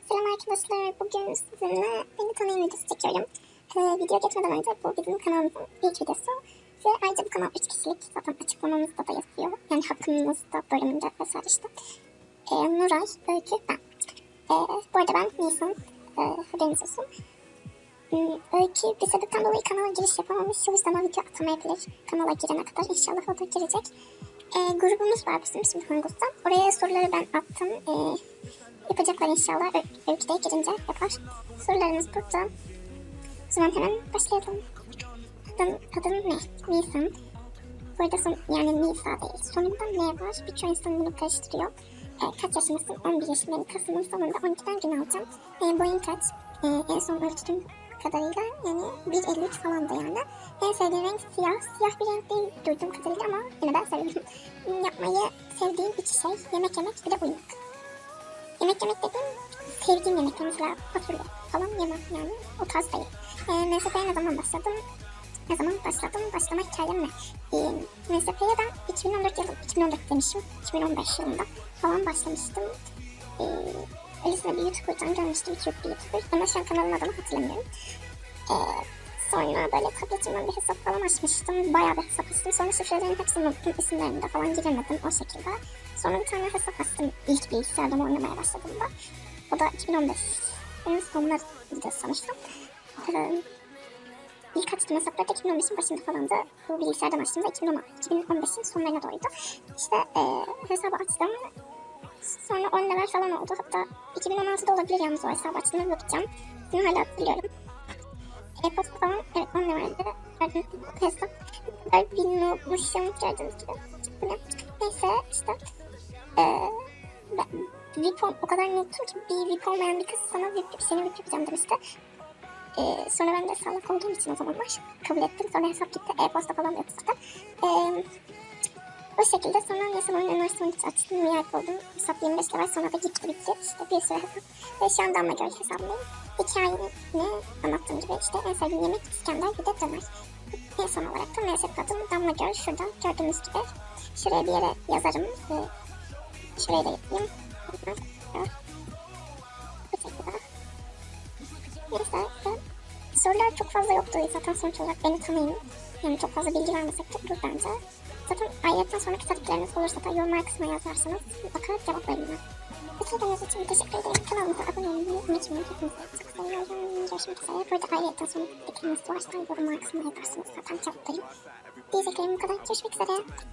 Selam arkadaşlar. Bugün sizinle beni tanıyın videosu çekiyorum. Ee, video geçmeden önce bu bizim kanalımızın ilk videosu. Ve ayrıca bu kanal 3 kişilik. Zaten açıklamamızda da yazıyor. Yani hakkımızda bölümünde vesaire işte. Ee, Nuray, Öykü, ben. Ee, bu arada ben Nisan. Ee, haberiniz olsun. Hmm, Öykü bir sebepten dolayı kanala giriş yapamamış. O yüzden o video atamayabilir. Kanala girene kadar inşallah o da girecek. Ee, grubumuz var bizim şimdi Hangus'ta. Oraya soruları ben attım. Ee, yapacaklar inşallah. Ö- Öykü de girince yapar. Sorularımız burada. O zaman hemen başlayalım. Adın, adın ne? Nisan. Bu arada son, yani Nisa değil. Sonunda ne var? Birçok insan bunu karıştırıyor. Ee, kaç yaşındasın? 11 yaşındayım. Kasım'ın sonunda 12'den gün alacağım. Ee, boyun kaç? Ee, en son ölçtüğüm kadarıyla yani 1.53 falan da yani. En sevdiğim renk siyah. Siyah bir renk değil duyduğum kadarıyla ama yine ben seviyorum. Yapmayı sevdiğim iki şey yemek yemek bir de uyumak. Yemek dediğim sevdiğim yemek mesela fasulye falan yemem yani o tarz değil. Ee, MSF'ye ne zaman başladım? Ne zaman başladım? Başlama hikayem ne? Ee, MSF'ye ben 2014 yılı, 2014 demişim, 2015 yılında falan başlamıştım. Ee, öylesine bir YouTube kuracağım görmüştüm, Türk bir YouTuber ama şu an kanalın adını hatırlamıyorum. Ee, sonra böyle tabletimden bir hesap falan açmıştım. Bayağı bir hesap açtım. Sonra şifrelerin hepsini unuttum. İsimlerini de falan giremedim o şekilde. Sonra bir tane hesap açtım ilk bilgisayardan oynamaya başladığımda. O da 2015'in sonlarıydı sanırsam. Ee, ilk açtığım hesaplar da 2015'in başında falandı. Bu bilgisayardan açtığımda 2016, 2015'in sonlarına doğruydu. İşte e, hesabı açtım. Sonra 10 level falan oldu. Hatta 2016'da olabilir yalnız o hesabı açtığımda bakacağım. Bunu hala hatırlıyorum. E-posta falan evet 10 levelde verdim hesap. Ben bilmiyormuşum gördüğünüz gibi. Neyse işte. Ee, ben, VIP ol- o kadar unuttum ki bir VIP olmayan bir kız sana VIP, seni VIP yapacağım demişti. Ee, sonra ben de salak olduğum için o zamanlar kabul ettim. Sonra hesap gitti. E-posta falan yok zaten. Ee, o şekilde sonra neyse ben üniversite 12 açtım. Nihayet oldum. Hesap 25 level sonra da gitti bitti. İşte bir sürü hesap. Ve şu an Damla Göl hesabındayım. Hikayeni anlattığım gibi işte en sevdiğim yemek İskender bir de döner. En son olarak da mezhep adım Damla Göl şurada gördüğünüz gibi. Şuraya bir yere yazarım. Ee, şuraya da işte sorular çok fazla yoktu. Zaten sonuç olarak beni tanıyın. Yani çok fazla bilgi vermesek de olur bence. Zaten ayrıca sonraki talepleriniz olursa da yorumlar kısmına yazarsanız mutlaka cevaplarım ben. İzlediğiniz için teşekkür ederim. Kanalımıza abone olmayı unutmayın. Hepinizi çok seviyorum. Görüşmek üzere. Bu arada ayrıca sonra fikriniz varsa yorumlar kısmına yazarsınız. Zaten cevaplarım. Diyeceklerim bu kadar. Görüşmek üzere.